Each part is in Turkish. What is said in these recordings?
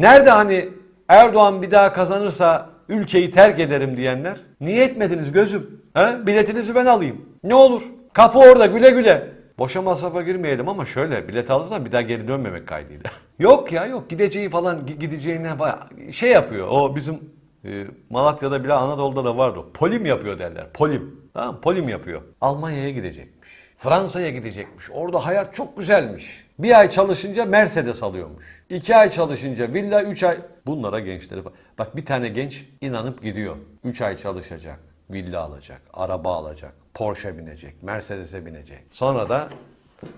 Nerede hani Erdoğan bir daha kazanırsa ülkeyi terk ederim diyenler? Niye etmediniz gözüm? He? Biletinizi ben alayım. Ne olur? Kapı orada güle güle. Boşa masrafa girmeyelim ama şöyle bilet alırsan bir daha geri dönmemek kaydıyla. yok ya yok gideceği falan gi- gideceğine şey yapıyor. O bizim e, Malatya'da bile Anadolu'da da vardı. Polim yapıyor derler. Polim. Tamam? Polim yapıyor. Almanya'ya gidecekmiş. Fransa'ya gidecekmiş. Orada hayat çok güzelmiş. Bir ay çalışınca Mercedes alıyormuş. İki ay çalışınca villa, üç ay... Bunlara gençleri. Bak bir tane genç inanıp gidiyor. Üç ay çalışacak. Villa alacak, araba alacak, Porsche binecek, Mercedes'e binecek. Sonra da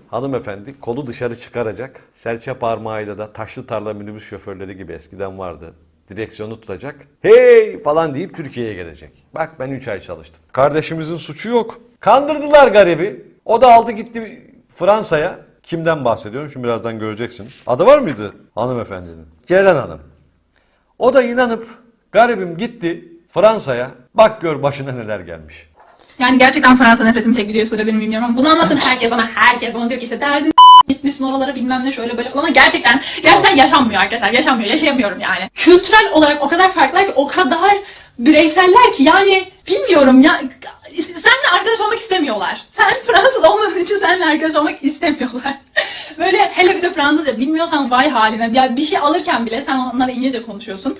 hanımefendi kolu dışarı çıkaracak. Serçe parmağıyla da taşlı tarla minibüs şoförleri gibi eskiden vardı. Direksiyonu tutacak. Hey falan deyip Türkiye'ye gelecek. Bak ben 3 ay çalıştım. Kardeşimizin suçu yok. Kandırdılar garibi. O da aldı gitti Fransa'ya. Kimden bahsediyorum? Şimdi birazdan göreceksiniz. Adı var mıydı hanımefendinin? Ceylan Hanım. O da inanıp garibim gitti Fransa'ya. Bak gör başına neler gelmiş. Yani gerçekten Fransa nefretim tek videosuyla benim bilmiyorum ama bunu anlatın herkes bana herkes bana diyor ki işte derdin gitmişsin oralara bilmem ne şöyle böyle falan ama gerçekten gerçekten yaşanmıyor arkadaşlar yaşanmıyor yaşayamıyorum yani. Kültürel olarak o kadar farklılar ki o kadar bireyseller ki yani bilmiyorum ya seninle arkadaş olmak istemiyorlar. Sen Fransız olmadığın için seninle arkadaş olmak istemiyorlar. Böyle hele bir de Fransızca bilmiyorsan vay haline. Ya bir şey alırken bile sen onlarla İngilizce konuşuyorsun.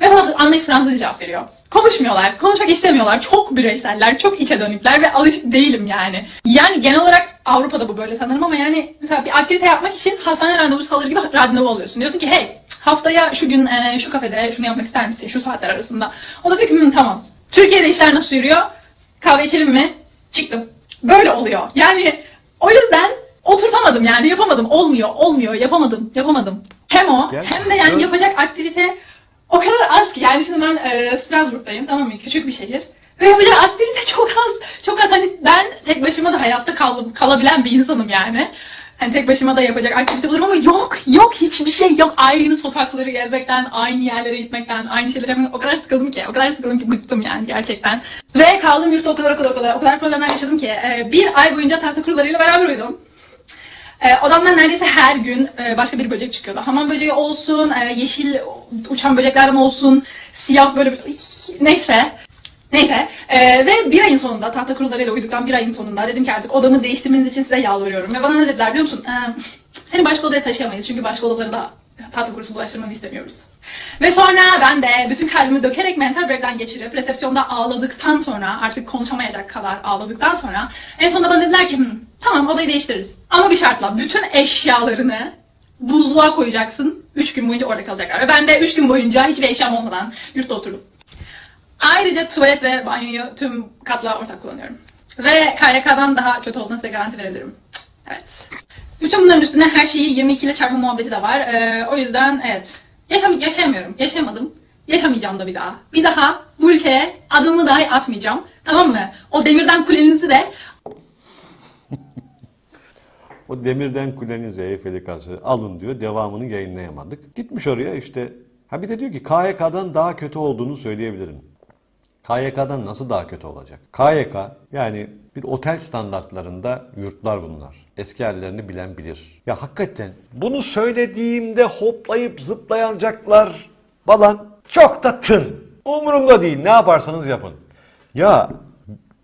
Ve anlayıp Fransızca cevap veriyor. Konuşmuyorlar, konuşmak istemiyorlar. Çok bireyseller, çok içe dönükler ve alışık değilim yani. Yani genel olarak Avrupa'da bu böyle sanırım ama yani mesela bir aktivite yapmak için hastane randevusu alır gibi randevu alıyorsun. Diyorsun ki hey haftaya şu gün e, şu kafede şunu yapmak ister misin şu saatler arasında. O da diyor ki "Hı, tamam. Türkiye'de işler nasıl yürüyor? Kahve içelim mi? Çıktım. Böyle oluyor. Yani o yüzden oturtamadım yani yapamadım. Olmuyor, olmuyor, yapamadım, yapamadım. Hem o Gel. hem de yani yapacak aktivite o kadar az ki. Yani şimdi ben e, Strasbourg'dayım tamam mı? Küçük bir şehir. Ve yapacak aktivite çok az. Çok az. Hani ben tek başıma da hayatta kal kalabilen bir insanım yani. Hani tek başıma da yapacak aktivite bulurum ama yok, yok hiçbir şey yok. Aynı sokakları gezmekten, aynı yerlere gitmekten, aynı yapmaktan o kadar sıkıldım ki, o kadar sıkıldım ki bıktım yani gerçekten. Ve kaldığım yurtta o kadar o kadar o kadar, o kadar problemler yaşadım ki e, bir ay boyunca tahta kurularıyla beraber uyudum. E, odamdan neredeyse her gün e, başka bir böcek çıkıyordu. Hamam böceği olsun, e, yeşil uçan böceklerden olsun, siyah böyle. Neyse. Neyse. E, ve bir ayın sonunda, tahta kurularıyla uyuduktan bir ayın sonunda dedim ki artık odamı değiştirmeniz için size yalvarıyorum. Ve bana ne dediler biliyor musun? E, seni başka odaya taşıyamayız çünkü başka odaları da tahta kurusu bulaştırmanı istemiyoruz. Ve sonra ben de bütün kalbimi dökerek mental break'ten geçirip resepsiyonda ağladıktan sonra artık konuşamayacak kadar ağladıktan sonra en sonunda bana dediler ki "Hı, tamam odayı değiştiririz. Ama bir şartla bütün eşyalarını buzluğa koyacaksın. 3 gün boyunca orada kalacaklar. Ve ben de 3 gün boyunca hiçbir eşyam olmadan yurtta oturdum. Ayrıca tuvalet ve banyoyu tüm katla ortak kullanıyorum. Ve KYK'dan daha kötü olduğunu size garanti verebilirim. Evet. Bütün bunların üstüne her şeyi 22 ile çarpma muhabbeti de var. Ee, o yüzden evet. Yaşam, yaşayamıyorum. Yaşamadım. Yaşamayacağım da bir daha. Bir daha bu ülkeye adımı dahi atmayacağım. Tamam mı? O demirden kulenizi de O demirden kulenin Eyfel'i kazı alın diyor. Devamını yayınlayamadık. Gitmiş oraya işte. Ha bir de diyor ki KYK'dan daha kötü olduğunu söyleyebilirim. KYK'dan nasıl daha kötü olacak? KYK yani bir otel standartlarında yurtlar bunlar. Eski yerlerini bilen bilir. Ya hakikaten bunu söylediğimde hoplayıp zıplayacaklar falan çok da tın. Umurumda değil ne yaparsanız yapın. Ya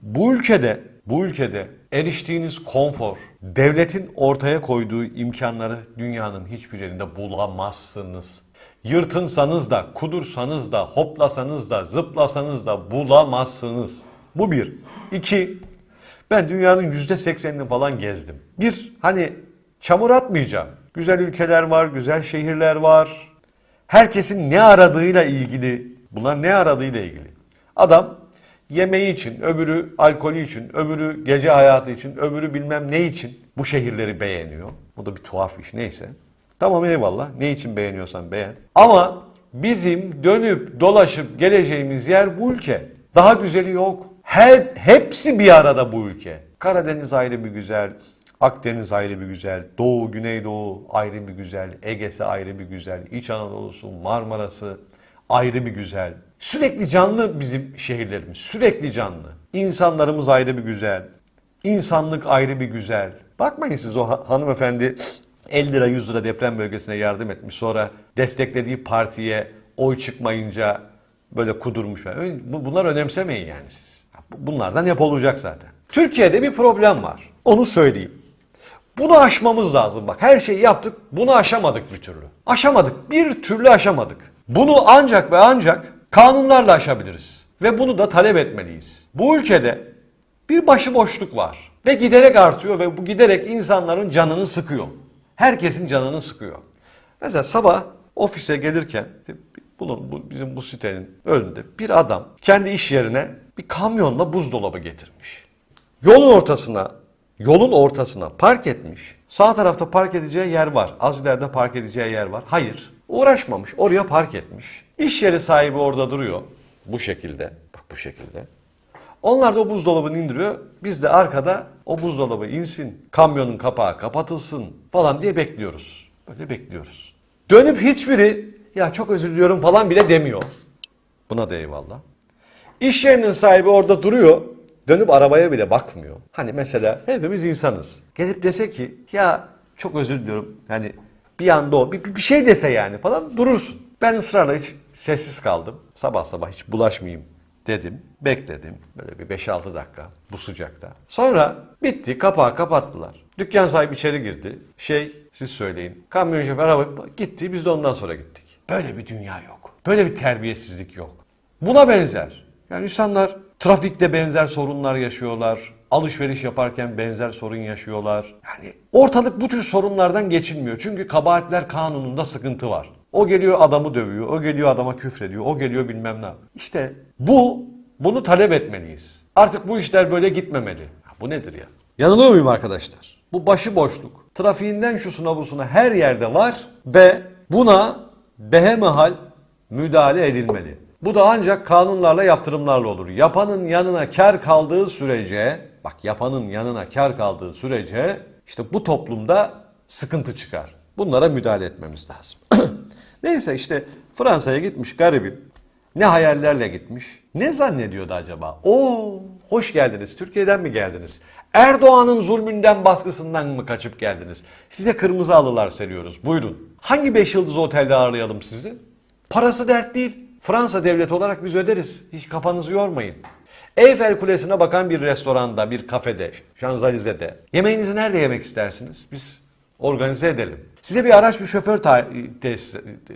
bu ülkede, bu ülkede eriştiğiniz konfor, devletin ortaya koyduğu imkanları dünyanın hiçbir yerinde bulamazsınız. Yırtınsanız da, kudursanız da, hoplasanız da, zıplasanız da bulamazsınız. Bu bir. İki, ben dünyanın yüzde seksenini falan gezdim. Bir, hani çamur atmayacağım. Güzel ülkeler var, güzel şehirler var. Herkesin ne aradığıyla ilgili, bunlar ne aradığıyla ilgili. Adam yemeği için, öbürü alkolü için, öbürü gece hayatı için, öbürü bilmem ne için bu şehirleri beğeniyor. Bu da bir tuhaf iş neyse. Tamam eyvallah. Ne için beğeniyorsan beğen. Ama bizim dönüp dolaşıp geleceğimiz yer bu ülke. Daha güzeli yok. Her, hepsi bir arada bu ülke. Karadeniz ayrı bir güzel, Akdeniz ayrı bir güzel, Doğu, Güneydoğu ayrı bir güzel, Ege'si ayrı bir güzel, İç Anadolu'su, Marmara'sı ayrı bir güzel. Sürekli canlı bizim şehirlerimiz, sürekli canlı. İnsanlarımız ayrı bir güzel, insanlık ayrı bir güzel. Bakmayın siz o ha- hanımefendi 50 lira 100 lira deprem bölgesine yardım etmiş. Sonra desteklediği partiye oy çıkmayınca böyle kudurmuş. Bunlar önemsemeyin yani siz. Bu- Bunlardan hep olacak zaten. Türkiye'de bir problem var. Onu söyleyeyim. Bunu aşmamız lazım. Bak her şeyi yaptık. Bunu aşamadık bir türlü. Aşamadık. Bir türlü aşamadık. Bunu ancak ve ancak kanunlarla aşabiliriz. Ve bunu da talep etmeliyiz. Bu ülkede bir başıboşluk var. Ve giderek artıyor ve bu giderek insanların canını sıkıyor. Herkesin canını sıkıyor. Mesela sabah ofise gelirken bulun bu bizim bu sitenin önünde bir adam kendi iş yerine bir kamyonla buzdolabı getirmiş. Yolun ortasına, yolun ortasına park etmiş. Sağ tarafta park edeceği yer var. Az ileride park edeceği yer var. Hayır. Uğraşmamış. Oraya park etmiş. İş yeri sahibi orada duruyor. Bu şekilde. Bak bu şekilde. Onlar da o buzdolabını indiriyor. Biz de arkada o buzdolabı insin, kamyonun kapağı kapatılsın falan diye bekliyoruz. Böyle bekliyoruz. Dönüp hiçbiri ya çok özür diliyorum falan bile demiyor. Buna da eyvallah. İş yerinin sahibi orada duruyor. Dönüp arabaya bile bakmıyor. Hani mesela hepimiz insanız. Gelip dese ki ya çok özür diliyorum. Yani bir anda o bir, bir şey dese yani falan durursun. Ben ısrarla hiç sessiz kaldım. Sabah sabah hiç bulaşmayayım dedim. Bekledim. Böyle bir 5-6 dakika bu sıcakta. Sonra bitti. Kapağı kapattılar. Dükkan sahibi içeri girdi. Şey siz söyleyin. Kamyon şoförü araba gitti. Biz de ondan sonra gittik. Böyle bir dünya yok. Böyle bir terbiyesizlik yok. Buna benzer. Yani insanlar trafikte benzer sorunlar yaşıyorlar. Alışveriş yaparken benzer sorun yaşıyorlar. Yani ortalık bu tür sorunlardan geçilmiyor. Çünkü kabahatler kanununda sıkıntı var. O geliyor adamı dövüyor, o geliyor adama küfrediyor, o geliyor bilmem ne. İşte bu, bunu talep etmeliyiz. Artık bu işler böyle gitmemeli. Bu nedir ya? Yanılıyor muyum arkadaşlar? Bu başıboşluk. Trafiğinden şusuna busuna her yerde var ve buna behemihal müdahale edilmeli. Bu da ancak kanunlarla yaptırımlarla olur. Yapanın yanına kar kaldığı sürece, bak yapanın yanına kar kaldığı sürece işte bu toplumda sıkıntı çıkar. Bunlara müdahale etmemiz lazım. Neyse işte Fransa'ya gitmiş garibim. Ne hayallerle gitmiş. Ne zannediyordu acaba? Oo, hoş geldiniz. Türkiye'den mi geldiniz? Erdoğan'ın zulmünden baskısından mı kaçıp geldiniz? Size kırmızı halılar seriyoruz. Buyurun. Hangi 5 yıldız otelde ağırlayalım sizi? Parası dert değil. Fransa devleti olarak biz öderiz. Hiç kafanızı yormayın. Eyfel Kulesi'ne bakan bir restoranda, bir kafede, Şanzalize'de. Yemeğinizi nerede yemek istersiniz? Biz organize edelim. Size bir araç, bir şoför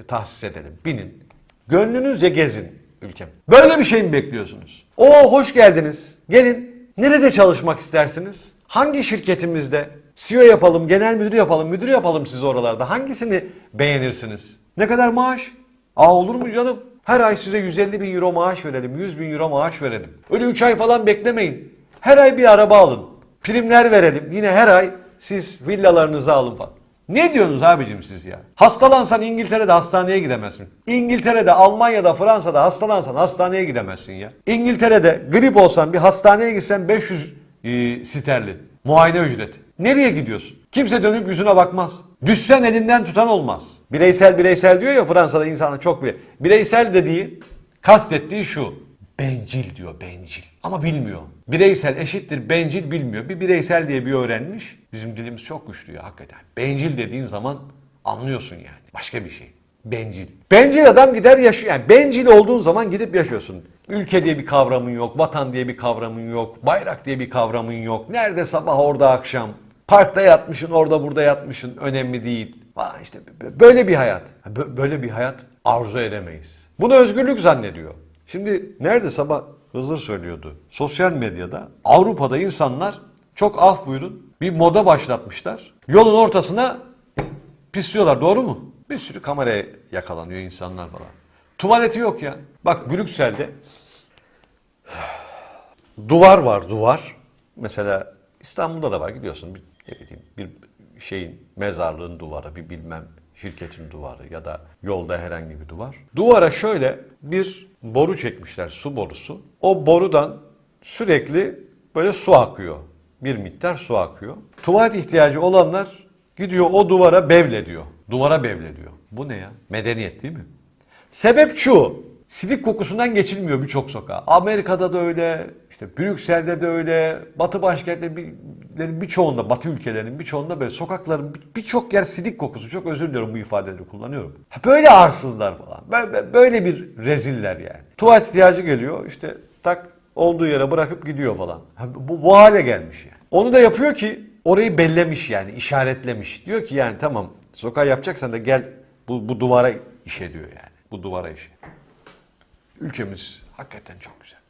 tahsis edelim. Binin. Gönlünüzce gezin ülkem. Böyle bir şey mi bekliyorsunuz? Oo hoş geldiniz. Gelin. Nerede çalışmak istersiniz? Hangi şirketimizde? CEO yapalım, genel müdür yapalım, müdür yapalım siz oralarda. Hangisini beğenirsiniz? Ne kadar maaş? Aa olur mu canım? Her ay size 150 bin euro maaş verelim, 100 bin euro maaş verelim. Öyle 3 ay falan beklemeyin. Her ay bir araba alın. Primler verelim. Yine her ay siz villalarınızı alın falan. Ne diyorsunuz abicim siz ya? Hastalansan İngiltere'de hastaneye gidemezsin. İngiltere'de, Almanya'da, Fransa'da hastalansan hastaneye gidemezsin ya. İngiltere'de grip olsan bir hastaneye gitsen 500 e, sterlin. Muayene ücreti. Nereye gidiyorsun? Kimse dönüp yüzüne bakmaz. Düşsen elinden tutan olmaz. Bireysel bireysel diyor ya Fransa'da insanlar çok bile. Bireysel dediği kastettiği şu. Bencil diyor bencil. Ama bilmiyor. Bireysel eşittir bencil bilmiyor. Bir bireysel diye bir öğrenmiş. Bizim dilimiz çok güçlü ya hakikaten. Bencil dediğin zaman anlıyorsun yani. Başka bir şey. Bencil. Bencil adam gider yaşıyor. Yani bencil olduğun zaman gidip yaşıyorsun. Ülke diye bir kavramın yok. Vatan diye bir kavramın yok. Bayrak diye bir kavramın yok. Nerede sabah orada akşam. Parkta yatmışın orada burada yatmışın. Önemli değil. Falan işte böyle bir hayat. Bö- Böyle bir hayat arzu edemeyiz. Bunu özgürlük zannediyor. Şimdi nerede sabah Hızır söylüyordu. Sosyal medyada Avrupa'da insanlar çok af buyurun bir moda başlatmışlar. Yolun ortasına pisliyorlar doğru mu? Bir sürü kameraya yakalanıyor insanlar falan. Tuvaleti yok ya. Bak Brüksel'de duvar var duvar. Mesela İstanbul'da da var gidiyorsun bir, bir şeyin mezarlığın duvarı bir bilmem şirketin duvarı ya da yolda herhangi bir duvar. Duvara şöyle bir boru çekmişler su borusu. O borudan sürekli böyle su akıyor. Bir miktar su akıyor. Tuvalet ihtiyacı olanlar gidiyor o duvara bevle diyor. Duvara bevle diyor. Bu ne ya? Medeniyet değil mi? Sebep şu. Sidik kokusundan geçilmiyor birçok sokağa. Amerika'da da öyle, işte Brüksel'de de öyle, Batı başkentlerin birçoğunda, Batı ülkelerinin birçoğunda böyle sokakların bir- birçok yer sidik kokusu. Çok özür diliyorum bu ifadeleri kullanıyorum. Böyle arsızlar falan. Böyle, böyle bir reziller yani. Tuvalet ihtiyacı geliyor işte tak olduğu yere bırakıp gidiyor falan. Bu, bu hale gelmiş yani. Onu da yapıyor ki orayı bellemiş yani işaretlemiş. Diyor ki yani tamam sokağa yapacaksan da gel bu, bu duvara işe diyor yani. Bu duvara işe. Ülkemiz hakikaten çok güzel.